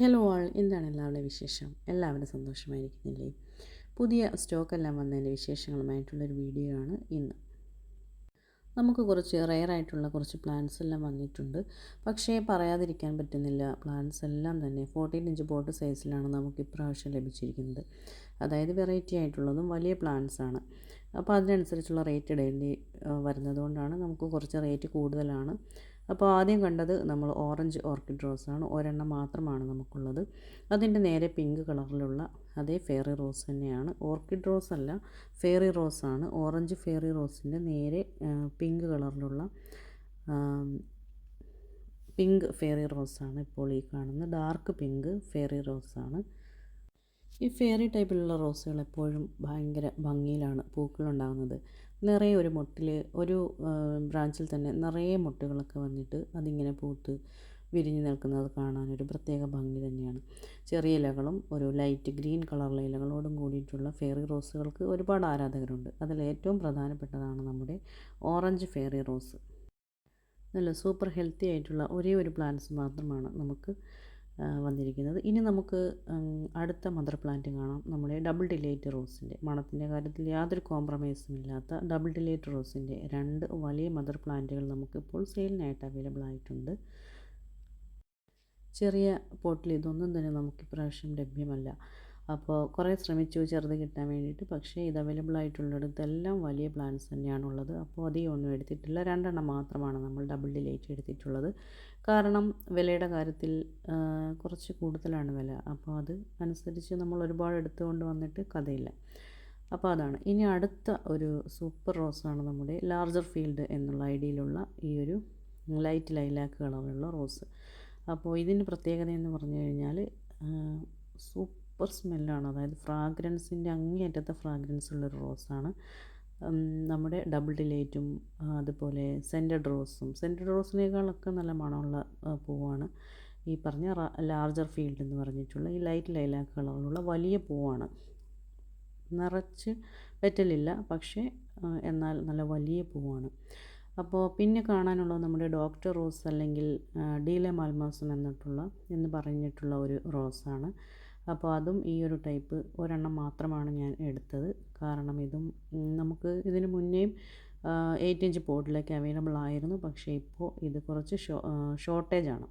Hello ആൾ എന്താണ് എല്ലാവരുടെ വിശേഷം? എല്ലാവരും സന്തോഷമായിരിക്കുന്നില്ലേ? പുതിയ സ്റ്റോക്കെല്ലാം വന്നതിന്റെ വിശേഷങ്ങളുമായിട്ടുള്ളൊരു വീഡിയോ ആണ് ഇന്ന്. നമുക്ക് കുറച്ച് റെയറായിട്ടുള്ള കുറച്ച് പ്ലാന്റ്സ് എല്ലാം വന്നിട്ടുണ്ട്. പക്ഷേ പറയാതിരിക്കാൻ പറ്റുന്നില്ല. പ്ലാന്റ്സ് എല്ലാം തന്നെ ഫോർട്ടീൻ ഇഞ്ച് പോട്ട് സൈസിലാണ് നമുക്ക് ഇപ്രാവശ്യം ലഭിച്ചിരിക്കുന്നത്. അതായത് വെറൈറ്റി ആയിട്ടുള്ളതും വലിയ പ്ലാന്റ്സ് ആണ് അപ്പോൾ അതിനനുസരിച്ചുള്ള റേറ്റ് ഇടേണ്ടി വരുന്നതുകൊണ്ടാണ് നമുക്ക് കുറച്ച് റേറ്റ് കൂടുതലാണ്. അപ്പോൾ ആദ്യം കണ്ടത് നമ്മൾ ഓറഞ്ച് ഓർക്കിഡ് റോസാണ്. ഒരെണ്ണം മാത്രമാണ് നമുക്കുള്ളത്. അതിന്റെ നേരെ പിങ്ക് കളറിലുള്ള അതേ ഫെയറി റോസ് തന്നെയാണ്. ഓർക്കിഡ് റോസ് അല്ല ഫെയറി റോസാണ്. ഓറഞ്ച് ഫെയറി റോസിന്റെ നേരെ പിങ്ക് കളറിലുള്ള പിങ്ക് ഫെയറി റോസാണ് ഇപ്പോൾ ഈ കാണുന്ന ഡാർക്ക് പിങ്ക് ഫെയറി റോസാണ്. ഈ ഫെയറി ടൈപ്പിലുള്ള റോസുകൾ എപ്പോഴും ഭയങ്കര ഭംഗിയിലാണ് പൂക്കളുണ്ടാകുന്നത്. നിറയെ ഒരു മുട്ടിൽ ഒരു ബ്രാഞ്ചിൽ തന്നെ നിറയെ മുട്ടുകളൊക്കെ വന്നിട്ട് അതിങ്ങനെ പൂത്ത് വിരിഞ്ഞ് നിൽക്കുന്നത് കാണാനൊരു പ്രത്യേക ഭംഗി തന്നെയാണ്. ചെറിയ ഇലകളും ഒരു ലൈറ്റ് ഗ്രീൻ കളറിലെ ഇലകളോടും കൂടിയിട്ടുള്ള ഫെയറി റോസുകൾക്ക് ഒരുപാട് ആരാധകരുണ്ട്. അതിൽ ഏറ്റവും പ്രധാനപ്പെട്ടതാണ് നമ്മുടെ ഓറഞ്ച് ഫെയറി റോസ് നല്ല സൂപ്പർ ഹെൽത്തി ആയിട്ടുള്ള ഒരേ ഒരു പ്ലാന്റ്സ് മാത്രമാണ് നമുക്ക് വന്നിരിക്കുന്നത്. ഇനി നമുക്ക് അടുത്ത മദർ പ്ലാന്റ് കാണാം. നമ്മുടെ ഡബിൾ ഡിലേറ്റ് റോസിന്റെ മണത്തിന്റെ കാര്യത്തിൽ യാതൊരു കോംപ്രമൈസും ഇല്ലാത്ത ഡബിൾ ഡിലേറ്റ് റോസിന്റെ രണ്ട് വലിയ മദർ പ്ലാന്റുകൾ നമുക്കിപ്പോൾ സെയിലിനായിട്ട് അവൈലബിൾ ആയിട്ടുണ്ട്. ചെറിയ പോട്ടിൽ ഇതൊന്നും തന്നെ നമുക്ക് ഇപ്രാവശ്യം ലഭ്യമല്ല. അപ്പോൾ കുറേ ശ്രമിച്ചു ചെറുത് കിട്ടാൻ വേണ്ടിയിട്ട്. പക്ഷേ ഇത് അവൈലബിൾ ആയിട്ടുള്ളിടത്തെല്ലാം വലിയ പ്ലാന്റ്സ് തന്നെയാണുള്ളത്. അപ്പോൾ അധികം ഒന്നും എടുത്തിട്ടില്ല. രണ്ടെണ്ണം മാത്രമാണ് നമ്മൾ ഡബിൾ ഡിലേറ്റ് എടുത്തിട്ടുള്ളത്. കാരണം വിലയുടെ കാര്യത്തിൽ കുറച്ച് കൂടുതലാണ് വില. അപ്പോൾ അത് അനുസരിച്ച് നമ്മൾ ഒരുപാട് എടുത്തുകൊണ്ട് വന്നിട്ട് കഥയില്ല. അപ്പോൾ അതാണ്. ഇനി അടുത്ത ഒരു സൂപ്പർ റോസാണ് നമ്മുടെ ലാർജർ ഫീൽഡ് എന്നുള്ള ഐഡിയയിലുള്ള ഈ ഒരു ലൈറ്റ് ലൈലാക്ക് കളറിലുള്ള റോസ്. അപ്പോൾ ഇതിന്റെ പ്രത്യേകത എന്ന് പറഞ്ഞു കഴിഞ്ഞാൽ സൂപ്പർ സ്മെല്ലാണ്. അതായത് ഫ്രാഗ്രൻസിന്റെ അങ്ങേയറ്റത്തെ ഫ്രാഗ്രൻസ് ഉള്ളൊരു റോസാണ്. നമ്മുടെ ഡബിൾ ഡിലേറ്റും അതുപോലെ സെന്റഡ് റോസും സെന്റഡ് റോസിനേക്കാളൊക്കെ നല്ല മണമുള്ള പൂവാണ്. ഈ പറഞ്ഞ ലാർജർ ഫീൽഡ് എന്ന് പറഞ്ഞിട്ടുള്ള ഈ ലൈറ്റ് ലൈലാക്ക് കളറിലുള്ള വലിയ പൂവാണ്. നിറച്ച് പെറ്റലില്ല പക്ഷേ എന്നാൽ നല്ല വലിയ പൂവാണ്. അപ്പോൾ പിന്നെ കാണാനുള്ളത് നമ്മുടെ ഡോക്ടർ റോസ് അല്ലെങ്കിൽ ഡീലെ മാൽമാസം എന്നിട്ടുള്ള എന്ന് പറഞ്ഞിട്ടുള്ള ഒരു റോസാണ് അപ്പോൾ അതും ഈ ഒരു ടൈപ്പ് ഒരെണ്ണം മാത്രമാണ് ഞാൻ എടുത്തത്. കാരണം ഇതും നമുക്ക് ഇതിന് മുന്നേയും എയ്റ്റ് ഇഞ്ച് പോട്ടിലേക്ക് അവൈലബിൾ ആയിരുന്നു. പക്ഷേ ഇപ്പോൾ ഇത് കുറച്ച് ഷോ ആണ്.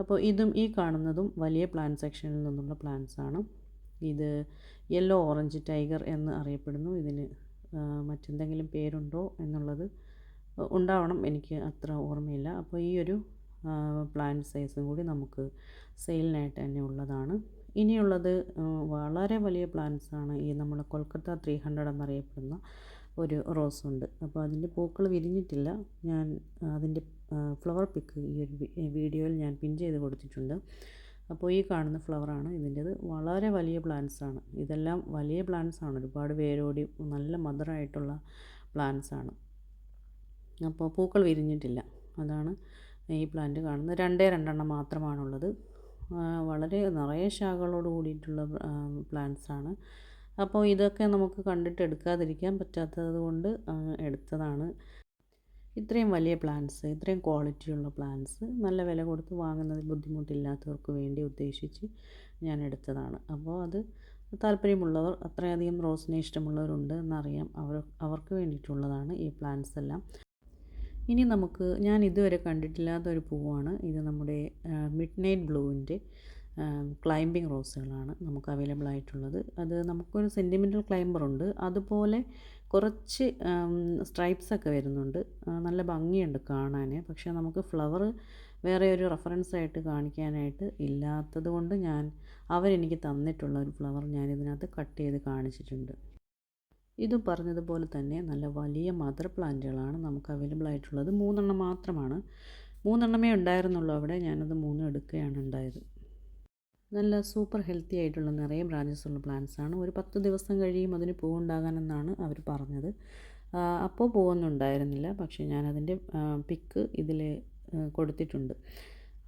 അപ്പോൾ ഇതും ഈ കാണുന്നതും വലിയ പ്ലാൻ സെക്ഷനിൽ നിന്നുള്ള പ്ലാന്റ്സ് ആണ്. ഇത് യെല്ലോ ഓറഞ്ച് ടൈഗർ എന്ന് അറിയപ്പെടുന്നു. ഇതിന് മറ്റെന്തെങ്കിലും പേരുണ്ടോ എന്നുള്ളത് ഉണ്ടാവണം. എനിക്ക് അത്ര ഓർമ്മയില്ല. അപ്പോൾ ഈ ഒരു പ്ലാന്റ് സൈസും കൂടി നമുക്ക് സെയിലിനായിട്ട് തന്നെ ഉള്ളതാണ്. ഇനിയുള്ളത് വളരെ വലിയ പ്ലാന്റ്സ് ആണ് ഈ നമ്മൾ കൊൽക്കത്ത ത്രീ ഹൺഡ്രഡ് എന്നറിയപ്പെടുന്ന ഒരു റോസ് ഉണ്ട്. അപ്പോൾ അതിന്റെ പൂക്കൾ വിരിഞ്ഞിട്ടില്ല. ഞാൻ അതിന്റെ ഫ്ലവർ പിക്ക് ഈ ഒരു വീഡിയോയിൽ ഞാൻ പിൻ ചെയ്ത് കൊടുത്തിട്ടുണ്ട്. അപ്പോൾ ഈ കാണുന്ന ഫ്ലവറാണ് ഇതിന്റെത് വളരെ വലിയ പ്ലാന്റ്സ് ആണ്. ഇതെല്ലാം വലിയ പ്ലാന്റ്സ് ആണ്. ഒരുപാട് വേരോടി നല്ല മധുരമായിട്ടുള്ള പ്ലാന്റ്സ് ആണ്. അപ്പോൾ പൂക്കൾ വിരിഞ്ഞിട്ടില്ല. അതാണ് ഈ പ്ലാന്റ് കാണുന്നത്. രണ്ടേ രണ്ടെണ്ണം മാത്രമാണുള്ളത്. വളരെ നിറയെ ശാഖകളോട് കൂടിയിട്ടുള്ള പ്ലാന്റ്സ് ആണ്. അപ്പോൾ ഇതൊക്കെ നമുക്ക് കണ്ടിട്ട് എടുക്കാതിരിക്കാൻ പറ്റാത്തത് കൊണ്ട് എടുത്തതാണ്. ഇത്രയും വലിയ പ്ലാന്റ്സ് ഇത്രയും ക്വാളിറ്റിയുള്ള പ്ലാന്റ്സ് നല്ല വില കൊടുത്ത് വാങ്ങുന്നതിൽ ബുദ്ധിമുട്ടില്ലാത്തവർക്ക് വേണ്ടി ഉദ്ദേശിച്ച് ഞാൻ എടുത്തതാണ്. അപ്പോൾ അത് താല്പര്യമുള്ളവർ അത്രയധികം റോസിനെ ഇഷ്ടമുള്ളവരുണ്ട് എന്നറിയാം. അവർ അവർക്ക് വേണ്ടിയിട്ടുള്ളതാണ് ഈ പ്ലാന്റ്സ് എല്ലാം. ഇനി നമുക്ക് ഞാൻ ഇതുവരെ കണ്ടിട്ടില്ലാത്ത ഒരു പൂവാണ്. ഇത് നമ്മുടെ മിഡ് നൈറ്റ് ബ്ലൂവിന്റെ ക്ലൈംബിംഗ് റോസുകളാണ് നമുക്ക് അവൈലബിൾ ആയിട്ടുള്ളത്. അത് നമുക്കൊരു സെന്റിമെന്റൽ ക്ലൈംബർ ഉണ്ട്. അതുപോലെ കുറച്ച് സ്ട്രൈപ്സ് ഒക്കെ വരുന്നുണ്ട്. നല്ല ഭംഗിയുണ്ട് കാണാൻ പക്ഷേ നമുക്ക് ഫ്ലവർ വേറെ ഒരു റെഫറൻസ് ആയിട്ട് കാണിക്കാനായിട്ട് ഇല്ലാത്തത് കൊണ്ട് ഞാൻ അവരെനിക്ക് തന്നിട്ടുള്ള ഒരു ഫ്ലവർ ഞാൻ ഇതിനകത്ത് കട്ട് ചെയ്ത് കാണിച്ചിട്ടുണ്ട്. ഇത് പറഞ്ഞതുപോലെ തന്നെ നല്ല വലിയ മദർ പ്ലാന്റുകളാണ് നമുക്ക് അവൈലബിൾ ആയിട്ടുള്ളത്. മൂന്നെണ്ണം മാത്രമാണ്. മൂന്നെണ്ണമേ ഉണ്ടായിരുന്നുള്ളൂ അവിടെ. ഞാനത് മൂന്നും എടുക്കുകയാണ് ഉണ്ടായത്. നല്ല സൂപ്പർ ഹെൽത്തി ആയിട്ടുള്ള നിറയെ ബ്രാഞ്ചസ് ഉള്ള പ്ലാന്റ്സ് ആണ്. ഒരു പത്ത് ദിവസം കഴിയും അതിന് പൂവുണ്ടാകാനെന്നാണ് അവർ പറഞ്ഞത്. അപ്പോൾ പൂവൊന്നും ഉണ്ടായിരുന്നില്ല. പക്ഷേ ഞാനതിന്റെ പിക്ക് ഇതിൽ കൊടുത്തിട്ടുണ്ട്.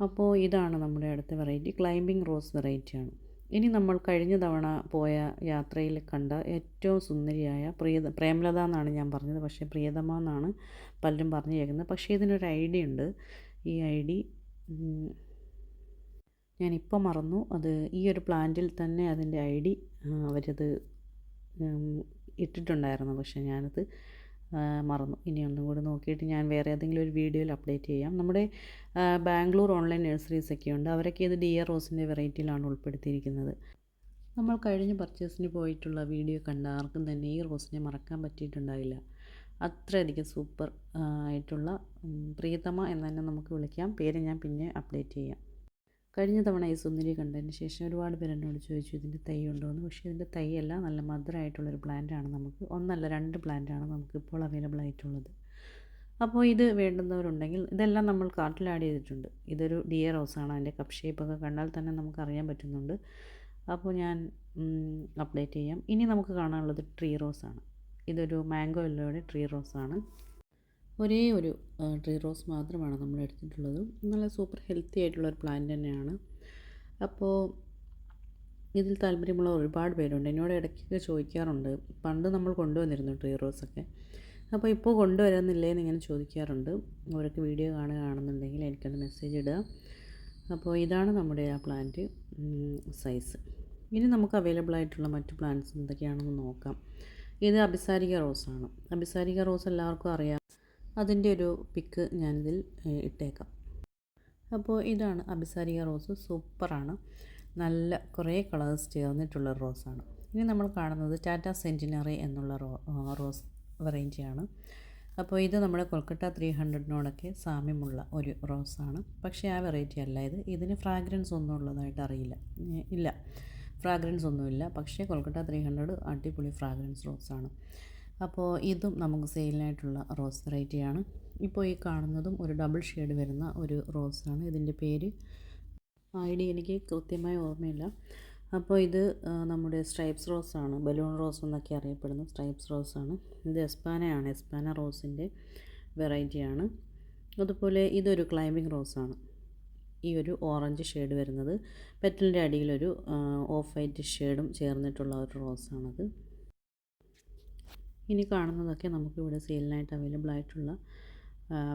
അപ്പോൾ ഇതാണ് നമ്മുടെ അടുത്ത വെറൈറ്റി ക്ലൈമ്പിംഗ് റോസ് വെറൈറ്റിയാണ് ഇനി നമ്മൾ കഴിഞ്ഞ തവണ പോയ യാത്രയിൽ കണ്ട ഏറ്റവും സുന്ദരിയായ പ്രിയത പ്രേമലത എന്നാണ് ഞാൻ പറഞ്ഞത്. പക്ഷേ പ്രിയതമ എന്നാണ് പലരും പറഞ്ഞു കേൾക്കുന്നത് പക്ഷേ ഇതിനൊരു ഐ ഡി ഉണ്ട്. ഈ ഐ ഡി ഞാനിപ്പോൾ മറന്നു. അത് ഈ ഒരു പ്ലാന്റിൽ തന്നെ അതിന്റെ ഐ ഡി അവരത് ഇട്ടിട്ടുണ്ടായിരുന്നു. പക്ഷേ ഞാനത് മറന്നു. ഇനി ഒന്നും കൂടി നോക്കിയിട്ട് ഞാൻ വേറെ ഏതെങ്കിലും ഒരു വീഡിയോയിൽ അപ്ഡേറ്റ് ചെയ്യാം. നമ്മുടെ ബാംഗ്ലൂർ ഓൺലൈൻ നഴ്സറീസ് ഒക്കെ ഉണ്ട്. അവരൊക്കെ ഇത് ഡിയർ റോസിന്റെ വെറൈറ്റിയിലാണ് ഉൾപ്പെടുത്തിയിരിക്കുന്നത്. നമ്മൾ കഴിഞ്ഞ പർച്ചേസിന് പോയിട്ടുള്ള വീഡിയോ കണ്ട ആർക്കും തന്നെ ഈ റോസിനെ മറക്കാൻ പറ്റിയിട്ടുണ്ടാവില്ല. അത്രയധികം സൂപ്പർ ആയിട്ടുള്ള പ്രീതമ എന്ന് തന്നെ നമുക്ക് വിളിക്കാം. പേര് ഞാൻ പിന്നെ അപ്ഡേറ്റ് ചെയ്യാം. കഴിഞ്ഞ തവണ ഈ സുന്ദരി കണ്ടതിന് ശേഷം ഒരുപാട് പേര് എന്നോട് ചോദിച്ചു ഇതിന്റെ തൈ ഉണ്ടോ? എന്ന്. പക്ഷേ ഇതിന്റെ തൈയല്ല നല്ല മധുരമായിട്ടുള്ളൊരു പ്ലാന്റാണ് നമുക്ക്. ഒന്നല്ല രണ്ട് പ്ലാന്റാണ് നമുക്ക് ഇപ്പോൾ അവൈലബിൾ ആയിട്ടുള്ളത്. അപ്പോൾ ഇത് വേണ്ടുന്നവരുണ്ടെങ്കിൽ ഇതെല്ലാം നമ്മൾ കാർട്ടിൽ ആഡ് ചെയ്തിട്ടുണ്ട്. ഇതൊരു ഡിയർ റോസാണ് അതിന്റെ കപ്പ് ഷേപ്പൊക്കെ കണ്ടാൽ തന്നെ നമുക്ക് അറിയാൻ പറ്റുന്നുണ്ട്. അപ്പോൾ ഞാൻ അപ്ഡേറ്റ് ചെയ്യാം. ഇനി നമുക്ക് കാണാനുള്ളത് ട്രീ റോസാണ് ഇതൊരു മാംഗോ എല്ലോയുടെ ട്രീ റോസാണ് ഒരേ ഒരു ട്രീ റോസ് മാത്രമാണ് നമ്മൾ എടുത്തിട്ടുള്ളത്. നല്ല സൂപ്പർ ഹെൽത്തി ആയിട്ടുള്ള ഒരു പ്ലാന്റ് തന്നെയാണ്. അപ്പോൾ ഇതിൽ താല്പര്യമുള്ള ഒരുപാട് പേരുണ്ട്. എന്നോട് ഇടയ്ക്കൊക്കെ ചോദിക്കാറുണ്ട്. പണ്ട് നമ്മൾ കൊണ്ടുവന്നിരുന്നു ട്രീ റോസൊക്കെ അപ്പോൾ ഇപ്പോൾ കൊണ്ടുവരുന്നില്ലേ എന്നിങ്ങനെ ചോദിക്കാറുണ്ട്. അവരൊക്കെ വീഡിയോ കാണുകയാണെന്നുണ്ടെങ്കിൽ എനിക്കൊന്ന് മെസ്സേജ് ഇടുക. അപ്പോൾ ഇതാണ് നമ്മുടെ ആ പ്ലാന്റ് സൈസ് ഇനി നമുക്ക് അവൈലബിൾ ആയിട്ടുള്ള മറ്റു പ്ലാന്റ്സ് എന്തൊക്കെയാണെന്ന് നോക്കാം. ഇത് അഭിസാരിക റോസാണ് അഭിസാരിക റോസ് എല്ലാവർക്കും അറിയാം. അതിന്റെ ഒരു പിക്ക് ഞാനിതിൽ ഇട്ടേക്കാം. അപ്പോൾ ഇതാണ് അബിസാരിക റോസ്. സൂപ്പറാണ്. നല്ല കുറേ കളേഴ്സ് ചേർന്നിട്ടുള്ള റോസാണ്. ഇനി നമ്മൾ കാണുന്നത് ടാറ്റ സെന്റിനറി എന്നുള്ള റോ റോസ് വെറൈറ്റിയാണ്. അപ്പോൾ ഇത് നമ്മുടെ കൊൽക്കട്ട ത്രീ ഹൺഡ്രഡിനോടൊക്കെ സാമ്യമുള്ള ഒരു റോസാണ്. പക്ഷേ ആ വെറൈറ്റി അല്ല ഇത്. ഇതിന് ഫ്രാഗ്രൻസ് ഒന്നും ഉള്ളതായിട്ട് അറിയില്ല. ഇല്ല. ഫ്രാഗ്രൻസ് ഒന്നുമില്ല. പക്ഷേ കൊൽക്കട്ട ത്രീ ഹൺഡ്രഡ് അടിപൊളി ഫ്രാഗ്രൻസ് റോസാണ്. അപ്പോൾ ഇതും നമുക്ക് സെയിലിനായിട്ടുള്ള റോസ് വെറൈറ്റിയാണ്. ഇപ്പോൾ ഈ കാണുന്നതും ഒരു ഡബിൾ ഷെയ്ഡ് വരുന്ന ഒരു റോസാണ്. ഇതിന്റെ പേര് ഐ ഡി എനിക്ക് കൃത്യമായി ഓർമ്മയില്ല. അപ്പോൾ ഇത് നമ്മുടെ സ്ട്രൈപ്സ് റോസാണ്. ബലൂൺ റോസ് എന്നൊക്കെ അറിയപ്പെടുന്ന സ്ട്രൈപ്സ് റോസാണ്. ഇത് എസ്പാനയാണ്. എസ്പാന റോസിന്റെ വെറൈറ്റിയാണ്. അതുപോലെ ഇതൊരു ക്ലൈമ്പിംഗ് റോസാണ്. ഈ ഒരു ഓറഞ്ച് ഷെയ്ഡ് വരുന്നത്. പെറ്റലിന്റെ അടിയിലൊരു ഓഫ് വൈറ്റ് ഷെയ്ഡും ചേർന്നിട്ടുള്ള ഒരു റോസാണത്. ഇനി കാണുന്നതൊക്കെ നമുക്കിവിടെ സെയിലിനായിട്ട് അവൈലബിൾ ആയിട്ടുള്ള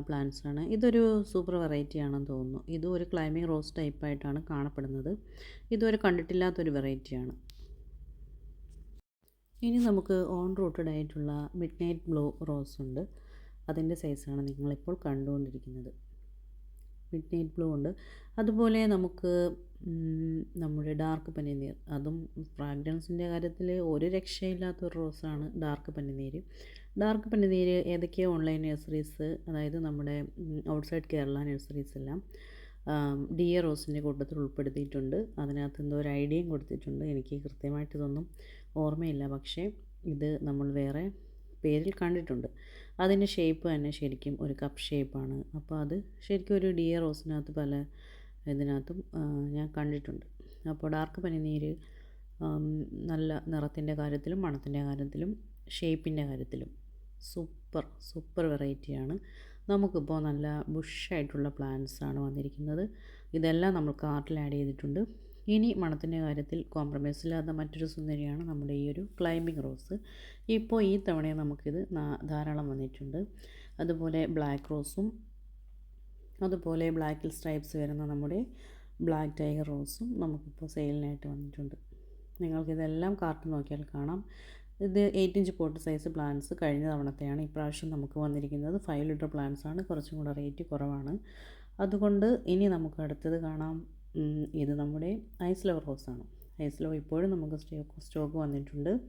പ്ലാന്റ്സ് ആണ്. ഇതൊരു സൂപ്പർ വെറൈറ്റി ആണെന്ന് തോന്നുന്നു. ഇതും ഒരു ക്ലൈമ്പിംഗ് റോസ് ടൈപ്പായിട്ടാണ് കാണപ്പെടുന്നത്. ഇതുവരെ കണ്ടിട്ടില്ലാത്തൊരു വെറൈറ്റിയാണ് ഇനി നമുക്ക് ഓൺ റൂട്ടഡ് ആയിട്ടുള്ള മിഡ് നൈറ്റ് ബ്ലൂ റോസ് ഉണ്ട്. അതിന്റെ സൈസാണ് നിങ്ങളിപ്പോൾ കണ്ടുകൊണ്ടിരിക്കുന്നത്. മിഡ് നൈറ്റ് ബ്ലൂ ഉണ്ട്. അതുപോലെ നമുക്ക് നമ്മുടെ ഡാർക്ക് പനിനീർ. അതും ഫ്രാഗ്രൻസിന്റെ കാര്യത്തിൽ ഒരു രക്ഷയില്ലാത്ത ഒരു റോസാണ് ഡാർക്ക് പനിനീര്. ഡാർക്ക് പനിനീര് ഏതൊക്കെയോ ഓൺലൈൻ നഴ്സറീസ് അതായത് നമ്മുടെ ഔട്ട്സൈഡ് കേരള നഴ്സറീസ് എല്ലാം ഡി എ റോസിന്റെ കൂട്ടത്തിൽ ഉൾപ്പെടുത്തിയിട്ടുണ്ട്. അതിനകത്ത് എന്തോ ഒരു ഐഡിയയും കൊടുത്തിട്ടുണ്ട്. എനിക്ക് കൃത്യമായിട്ട് ഇതൊന്നും ഓർമ്മയില്ല. പക്ഷേ ഇത് നമ്മൾ വേറെ പേരിൽ കണ്ടിട്ടുണ്ട്. അതിന്റെ ഷേപ്പ് തന്നെ ശരിക്കും ഒരു കപ്പ് ഷേപ്പാണ്. അപ്പോൾ അത് ശരിക്കും ഒരു ഡി എ റോസിനകത്ത് പല ഇതിനകത്തും ഞാൻ കണ്ടിട്ടുണ്ട്. അപ്പോൾ ഡാർക്ക് പനിനീര് നല്ല നിറത്തിന്റെ കാര്യത്തിലും മണത്തിന്റെ കാര്യത്തിലും ഷേപ്പിന്റെ കാര്യത്തിലും സൂപ്പർ സൂപ്പർ വെറൈറ്റിയാണ്. നമുക്കിപ്പോൾ നല്ല ബുഷായിട്ടുള്ള പ്ലാന്റ്സ് ആണ് വന്നിരിക്കുന്നത്. ഇതെല്ലാം നമ്മൾ കാർട്ടിൽ ആഡ് ചെയ്തിട്ടുണ്ട്. ഇനി മണത്തിന്റെ കാര്യത്തിൽ കോംപ്രമൈസ് ഇല്ലാത്ത മറ്റൊരു സുന്ദരിയാണ് നമ്മുടെ ഈ ഒരു ക്ലൈമ്പിംഗ് റോസ്. ഇപ്പോൾ ഈ തവണ നമുക്കിത് ധാരാളം വന്നിട്ടുണ്ട്. അതുപോലെ ബ്ലാക്ക് റോസും അതുപോലെ ബ്ലാക്കിൽ സ്ട്രൈപ്സ് വരുന്ന നമ്മുടെ ബ്ലാക്ക് ടൈഗർ റോസും നമുക്കിപ്പോൾ സെയിലിനായിട്ട് വന്നിട്ടുണ്ട്. നിങ്ങൾക്കിതെല്ലാം കാർട്ട് നോക്കിയാൽ കാണാം. ഇത് eight inch pot size plants കഴിഞ്ഞ തവണത്തെയാണ് ഇപ്രാവശ്യം നമുക്ക് വന്നിരിക്കുന്നത്. ഫൈവ് ലിറ്റർ പ്ലാന്റ്സ് ആണ്. കുറച്ചും കൂടെ റേറ്റ് കുറവാണ്. അതുകൊണ്ട് ഇനി നമുക്ക് അടുത്തത് കാണാം. ഇത് നമ്മുടെ ഐസ് റോസ് ആണ് ഐസ്ലോ ഇപ്പോഴും നമുക്ക് സ്റ്റോക്ക് സ്റ്റോക്ക് വന്നിട്ടുണ്ട്.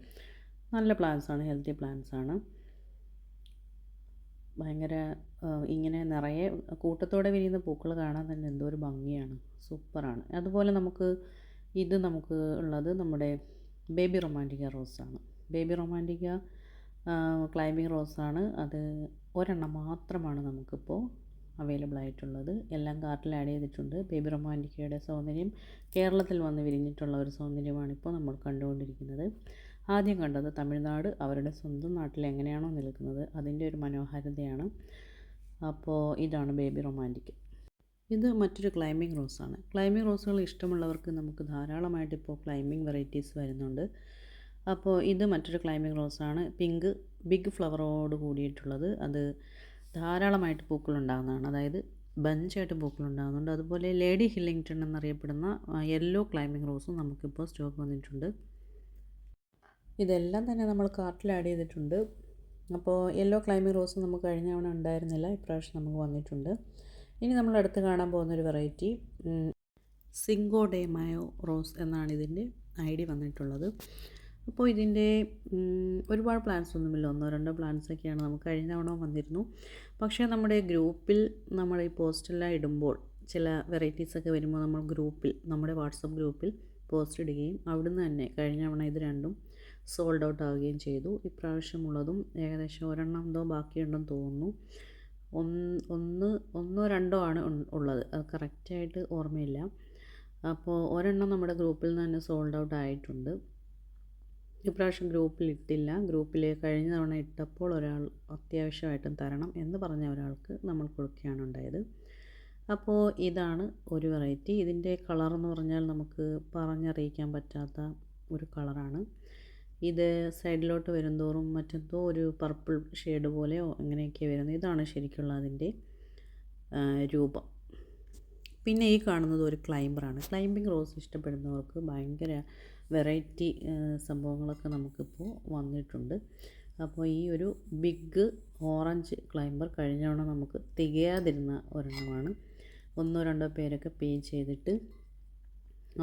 നല്ല പ്ലാന്റ്സ് ആണ് ഹെൽത്തി പ്ലാന്റ്സ് ആണ്. ഭയങ്കര ഇങ്ങനെ നിറയെ കൂട്ടത്തോടെ വിരിയുന്ന പൂക്കൾ കാണാൻ തന്നെ എന്തോ ഒരു ഭംഗിയാണ്. സൂപ്പറാണ്. അതുപോലെ നമുക്ക് ഇത് നമുക്ക് ഉള്ളത് നമ്മുടെ ബേബി റൊമാന്റിക്ക റോസാണ്. ബേബി റൊമാന്റിക്ക ക്ലൈമ്പിംഗ് റോസാണ്. അത് ഒരെണ്ണം മാത്രമാണ് നമുക്കിപ്പോൾ അവൈലബിൾ ആയിട്ടുള്ളത് എല്ലാം കാർട്ടിൽ ആഡ് ചെയ്തിട്ടുണ്ട്. ബേബി റൊമാന്റിക്കയുടെ സൗന്ദര്യം കേരളത്തിൽ വന്ന് വിരിഞ്ഞിട്ടുള്ള ഒരു സൗന്ദര്യമാണ് ഇപ്പോൾ നമ്മൾ കണ്ടുകൊണ്ടിരിക്കുന്നത്. ആദ്യം കണ്ടത് തമിഴ്നാട് അവരുടെ സ്വന്തം നാട്ടിൽ എങ്ങനെയാണോ നിൽക്കുന്നത് അതിന്റെ ഒരു മനോഹാരിതയാണ്. അപ്പോൾ ഇതാണ് ബേബി റൊമാന്റിക്. ഇത് മറ്റൊരു ക്ലൈമ്പിംഗ് റോസാണ് ക്ലൈമ്പിംഗ് റോസുകൾ ഇഷ്ടമുള്ളവർക്ക് നമുക്ക് ധാരാളമായിട്ട് ഇപ്പോൾ ക്ലൈമ്പിംഗ് വെറൈറ്റീസ് വരുന്നുണ്ട്. അപ്പോൾ ഇത് മറ്റൊരു ക്ലൈമ്പിംഗ് റോസാണ് പിങ്ക് ബിഗ് ഫ്ലവറോട് കൂടിയിട്ടുള്ളത്. അത് ധാരാളമായിട്ട് പൂക്കളുണ്ടാകുന്നതാണ് അതായത് ബഞ്ചായിട്ട് പൂക്കളുണ്ടാകുന്നുണ്ട് അതുപോലെ ലേഡി ഹില്ലിങ്ടൺ എന്നറിയപ്പെടുന്ന യെല്ലോ ക്ലൈമ്പിംഗ് റോസും നമുക്കിപ്പോൾ സ്റ്റോക്ക് വന്നിട്ടുണ്ട്. ഇതെല്ലാം തന്നെ നമ്മൾ കാർട്ടിൽ ആഡ് ചെയ്തിട്ടുണ്ട്. അപ്പോൾ യെല്ലോ ക്ലൈമിംഗ് റോസ് നമുക്ക് കഴിഞ്ഞ തവണ ഉണ്ടായിരുന്നില്ല ഇപ്രാവശ്യം നമുക്ക് വന്നിട്ടുണ്ട്. ഇനി നമ്മൾ അടുത്ത് കാണാൻ പോകുന്നൊരു variety Cinco de Mayo rose എന്നാണ് ഇതിന്റെ ഐ ഡി വന്നിട്ടുള്ളത്. അപ്പോൾ ഇതിന്റെ ഒരുപാട് പ്ലാൻസ് ഒന്നുമില്ല. ഒന്നോ രണ്ടോ പ്ലാൻസ് ഒക്കെയാണ് നമുക്ക് കഴിഞ്ഞ തവണ വന്നിരുന്നു. പക്ഷേ നമ്മുടെ ഗ്രൂപ്പിൽ നമ്മൾ ഈ പോസ്റ്റെല്ലാം ഇടുമ്പോൾ ചില വെറൈറ്റീസൊക്കെ വരുമ്പോൾ നമ്മൾ ഗ്രൂപ്പിൽ നമ്മുടെ വാട്സപ്പ് ഗ്രൂപ്പിൽ പോസ്റ്റ് ഇടുകയും അവിടുന്ന് തന്നെ കഴിഞ്ഞ തവണ ഇത് രണ്ടും സോൾഡ് ഔട്ട് ആവുകയും ചെയ്തു. ഇപ്രാവശ്യമുള്ളതും ഏകദേശം ഒരെണ്ണം എന്തോ ബാക്കിയുണ്ടെന്ന് തോന്നുന്നു. ഒന്ന് ഒന്ന് ഒന്നോ രണ്ടോ ആണ് ഉള്ളത്. അത് കറക്റ്റായിട്ട് ഓർമ്മയില്ല. അപ്പോൾ ഒരെണ്ണം നമ്മുടെ ഗ്രൂപ്പിൽ നിന്ന് തന്നെ സോൾഡ് ഔട്ട് ആയിട്ടുണ്ട്. ഇപ്രാവശ്യം ഗ്രൂപ്പിൽ ഇട്ടില്ല. ഗ്രൂപ്പിൽ കഴിഞ്ഞ തവണ ഇട്ടപ്പോൾ ഒരാൾ അത്യാവശ്യമായിട്ടും തരണം എന്ന് പറഞ്ഞ ഒരാൾക്ക് നമ്മൾ കൊടുക്കുകയാണ് ഉണ്ടായത്. അപ്പോൾ ഇതാണ് ഒരു വെറൈറ്റി ഇതിന്റെ കളർ എന്ന് പറഞ്ഞാൽ നമുക്ക് പറഞ്ഞറിയിക്കാൻ പറ്റാത്ത ഒരു കളറാണ് ഇത് സൈഡിലോട്ട് വരുന്തോറും മറ്റെന്തോ ഒരു പർപ്പിൾ ഷെയ്ഡ് പോലെയോ അങ്ങനെയൊക്കെ വരുന്നത് ഇതാണ് ശരിക്കുള്ള അതിന്റെ രൂപം. പിന്നെ ഈ കാണുന്നത് ഒരു ക്ലൈംബറാണ് ക്ലൈംബിംഗ് റോസ് ഇഷ്ടപ്പെടുന്നവർക്ക് ഭയങ്കര വെറൈറ്റി സംഭവങ്ങളൊക്കെ നമുക്കിപ്പോൾ വന്നിട്ടുണ്ട്. അപ്പോൾ ഈ ഒരു ബിഗ് ഓറഞ്ച് ക്ലൈംബർ കഴിഞ്ഞ നമുക്ക് തികയാതിരുന്ന ഒരെണ്ണമാണ്. ഒന്നോ രണ്ടോ പേരൊക്കെ പേ ചെയ്തിട്ട്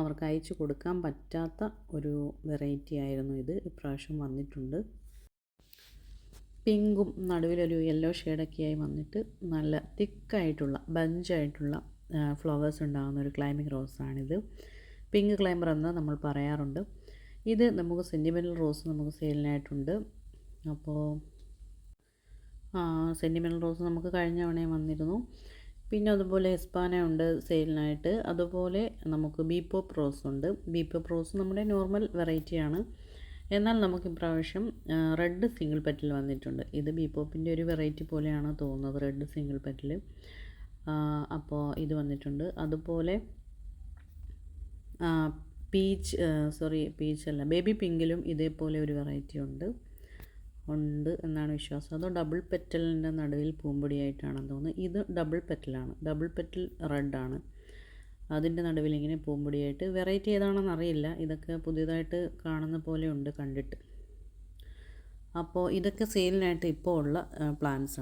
അവർക്ക് അയച്ചു കൊടുക്കാൻ പറ്റാത്ത ഒരു വെറൈറ്റി ആയിരുന്നു ഇത്. ഇപ്രാവശ്യം വന്നിട്ടുണ്ട്. പിങ്കും നടുവിലൊരു യെല്ലോ ഷെയ്ഡൊക്കെയായി വന്നിട്ട് നല്ല തിക്കായിട്ടുള്ള ബഞ്ചായിട്ടുള്ള ഫ്ലവേഴ്സ് ഉണ്ടാകുന്ന ഒരു ക്ലൈമ്പിംഗ് റോസാണിത് പിങ്ക് ക്ലൈംബർ എന്ന് നമ്മൾ പറയാറുണ്ട്. ഇത് നമുക്ക് സെന്റിമെന്റൽ റോസ് നമുക്ക് സെയിലിനായിട്ടുണ്ട് അപ്പോൾ സെന്റിമെന്റൽ റോസ് നമുക്ക് കഴിഞ്ഞ തവണയും വന്നിരുന്നു. പിന്നെ അതുപോലെ എസ്പാന ഉണ്ട് സെയിലിനായിട്ട് അതുപോലെ നമുക്ക് ബീപ്പോ പ്രോസ് ഉണ്ട്. ബീപ്പോ പ്രോസ് നമ്മുടെ നോർമൽ വെറൈറ്റിയാണ് എന്നാൽ നമുക്ക് ഇപ്രാവശ്യം റെഡ് സിംഗിൾ പെറ്റിൽ വന്നിട്ടുണ്ട്. ഇത് ബീപ്പോപ്പിന്റെ ഒരു വെറൈറ്റി പോലെയാണ് തോന്നുന്നത് റെഡ് സിംഗിൾ പെറ്റിൽ അപ്പോൾ ഇത് വന്നിട്ടുണ്ട്. അതുപോലെ പീച്ച് സോറി പീച്ച് അല്ല ബേബി പിങ്കിലും ഇതേപോലെ ഒരു വെറൈറ്റി ഉണ്ട്. ഉണ്ട് എന്നാണ് വിശ്വാസം. അതോ ഡബിൾ പെറ്റലിന്റെ നടുവിൽ പൂമ്പൊടിയായിട്ടാണെന്ന് തോന്നുന്നത് ഇത് ഡബിൾ പെറ്റലാണ് ഡബിൾ പെറ്റൽ റെഡാണ് അതിന്റെ നടുവിൽ ഇങ്ങനെ പൂമ്പൊടിയായിട്ട് വെറൈറ്റി ഏതാണെന്ന് അറിയില്ല. ഇതൊക്കെ പുതിയതായിട്ട് കാണുന്ന പോലെ ഉണ്ട് കണ്ടിട്ട്. അപ്പോൾ ഇതൊക്കെ സെയിലിനായിട്ട് ഇപ്പോൾ ഉള്ള പ്ലാൻസ്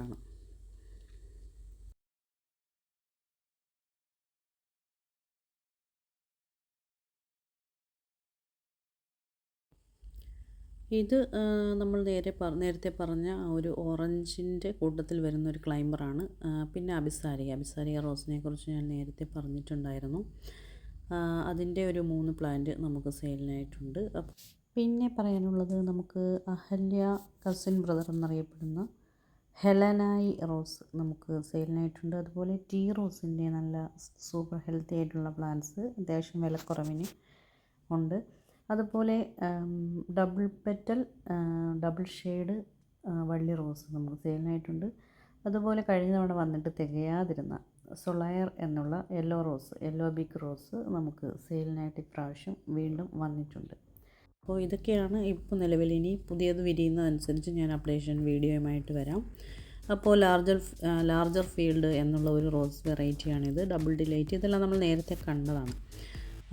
ഇത് നമ്മൾ നേരെ നേരത്തെ പറഞ്ഞ ഒരു ഓറഞ്ചിന്റെ കൂട്ടത്തിൽ വരുന്ന ഒരു ക്ലൈംബറാണ് പിന്നെ അബിസാരി അബിസാരി റോസിനെ കുറിച്ച് ഞാൻ നേരത്തെ പറഞ്ഞിട്ടുണ്ടായിരുന്നു. അതിന്റെ ഒരു മൂന്ന് പ്ലാന്റ് നമുക്ക് സെയിലിനായിട്ടുണ്ട് പിന്നെ പറയാനുള്ളത് നമുക്ക് അഹല്യ കസിൻ ബ്രദർ എന്നറിയപ്പെടുന്ന ഹെലനായി റോസ് നമുക്ക് സെയിലിനായിട്ടുണ്ട് അതുപോലെ ടീ റോസിന്റെ നല്ല സൂപ്പർ ഹെൽത്തി ആയിട്ടുള്ള പ്ലാന്റ്സ് അത്യാവശ്യം വിലക്കുറവിന് ഉണ്ട്. അതുപോലെ ഡബിൾ പെറ്റൽ ഡബിൾ ഷെയ്ഡ് വള്ളി റോസ് നമുക്ക് സെയിലിനായിട്ടുണ്ട് അതുപോലെ കഴിഞ്ഞ തവണ വന്നിട്ട് തികയാതിരുന്ന സൊളയർ എന്നുള്ള yellow rose yellow big rose നമുക്ക് സെയിലിനായിട്ട് ഇപ്രാവശ്യം വീണ്ടും വന്നിട്ടുണ്ട്. അപ്പോൾ ഇതൊക്കെയാണ് ഇപ്പോൾ നിലവിൽ ഇനി പുതിയത് വിരിയുന്നതനുസരിച്ച് ഞാൻ അപ്ഡേഷൻ വീഡിയോയുമായിട്ട് വരാം. അപ്പോൾ ലാർജർ ലാർജർ ഫീൽഡ് എന്നുള്ള ഒരു റോസ് വെറൈറ്റിയാണിത് ഡബിൾ ഡിലൈറ്റ് ഇതെല്ലാം നമ്മൾ നേരത്തെ കണ്ടതാണ്.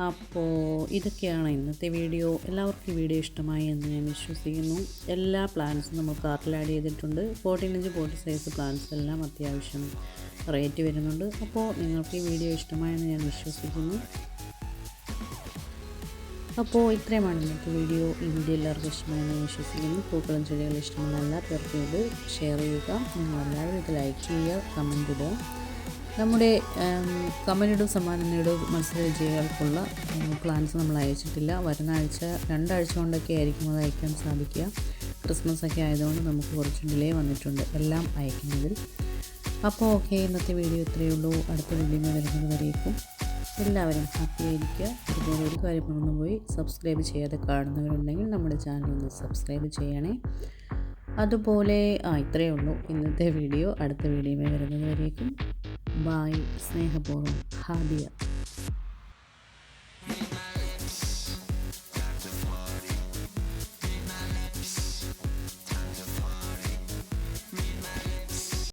അപ്പോൾ ഇതൊക്കെയാണ് ഇന്നത്തെ വീഡിയോ. എല്ലാവർക്കും വീഡിയോ ഇഷ്ടമായി എന്ന് ഞാൻ വിശ്വസിക്കുന്നു. എല്ലാ പ്ലാൻസും നമ്മൾ കാർട്ടിൽ ആഡ് ചെയ്തിട്ടുണ്ട്. Fourteen inch forty size plants എല്ലാം അത്യാവശ്യം റേറ്റ് വരുന്നുണ്ട്. അപ്പോൾ നിങ്ങൾക്ക് ഈ വീഡിയോ ഇഷ്ടമായെന്ന് ഞാൻ വിശ്വസിക്കുന്നു. അപ്പോൾ ഇത്രയുമാണ് ഇന്നത്തെ വീഡിയോ. ഈ വീഡിയോ എല്ലാവർക്കും ഇഷ്ടമായെന്ന് വിശ്വസിക്കുന്നു. പൂക്കളും ചെടികളും ഇഷ്ടമുള്ള എല്ലാ പേർക്കും ഇത് ഷെയർ ചെയ്യുക. നിങ്ങൾ എല്ലാവരും ഇത് ലൈക്ക് ചെയ്യുക കമന്റ് ഇടുക. നമ്മുടെ കമ്പനിയുടെ സമ്മാനം മത്സര വിജയികൾക്കുള്ള പ്ലാൻസ് നമ്മൾ അയച്ചിട്ടില്ല. വരുന്ന ആഴ്ച രണ്ടാഴ്ച കൊണ്ടൊക്കെ ആയിരിക്കും അത് അയക്കാൻ സാധിക്കുക. ക്രിസ്മസ് ഒക്കെ ആയതുകൊണ്ട് നമുക്ക് കുറച്ച് ഡിലേ വന്നിട്ടുണ്ട്. എല്ലാം അയക്കുന്നതിൽ. അപ്പോൾ ഓക്കെ ഇന്നത്തെ വീഡിയോ ഇത്രയേ ഉള്ളൂ. അടുത്ത വീഡിയോ വരുന്നത് വരേക്കും. എല്ലാവരും ഹാപ്പി ആയിരിക്കുക. അതുപോലെ ഒരു കാര്യം മറന്നു പോയി സബ്സ്ക്രൈബ് ചെയ്യാതെ കാണുന്നവരുണ്ടെങ്കിൽ നമ്മുടെ ചാനൽ ഒന്ന് സബ്സ്ക്രൈബ് ചെയ്യണേ. അതുപോലെ ആ ഇത്രയേ ഉള്ളൂ. ഇന്നത്തെ വീഡിയോ അടുത്ത വീഡിയോയിൽ വരുന്നത് വരേക്കും. ബായ് സ്നേഹപൂർവം. ഹാദിയ.